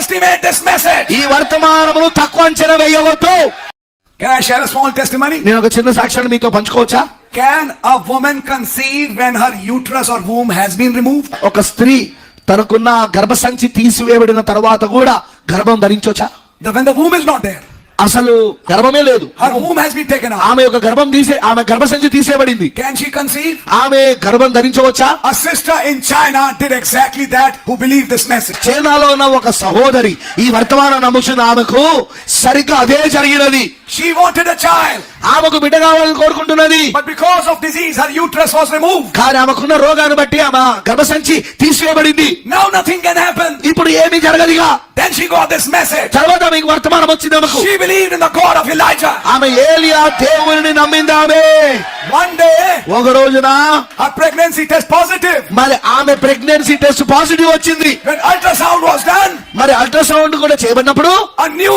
underestimate this message. ఈ వర్తమానమును తక్కువ అంచనా వేయవద్దు Can I share a small testimony? నేను ఒక చిన్న సాక్ష్యాన్ని మీతో పంచుకోవచ్చా Can a woman conceive when her uterus or womb has been removed? ఒక స్త్రీ తనకున్న గర్భసంచి తీసివేయబడిన తర్వాత కూడా గర్భం ధరించవచ్చా The, when the womb is not there, అసలు గర్భమే లేదు. ఆమె యొక్క గర్భం తీసే ఆమె గర్భ సంచి తీసేయబడింది క్యాన్ షీ ఆమె గర్భం ధరించవచ్చా? అ in China did exactly that who believe this చైనాలో ఉన్న ఒక సహోదరి ఈ వర్తమాన నమ్ముచున్న ఆమెకు సరిగ్గా అదే జరిగినది She wanted a child, ఆమెకు బిడ్డ కావాలని కోరుకుంటున్నది but because of disease, her uterus was removed. కానీ ఆమెకున్న రోగాన్ని బట్టి ఆమె గర్భసంచి తీసివేయబడింది Now nothing can happen. ఇప్పుడు ఏమీ జరగదిగా Then she got this message. తర్వాత మీకు వర్తమానం వచ్చింది ఆమెకు She believed in the God of Elijah. ఆమె ఏలియా దేవుని నమ్మింది ఆమె One day, ఒక రోజున her pregnancy test positive. మరి ఆమె ప్రెగ్నెన్సీ టెస్ట్ పాజిటివ్ వచ్చింది When ultrasound was done, మరి అల్ట్రాసౌండ్ కూడా చేయబడినప్పుడు a new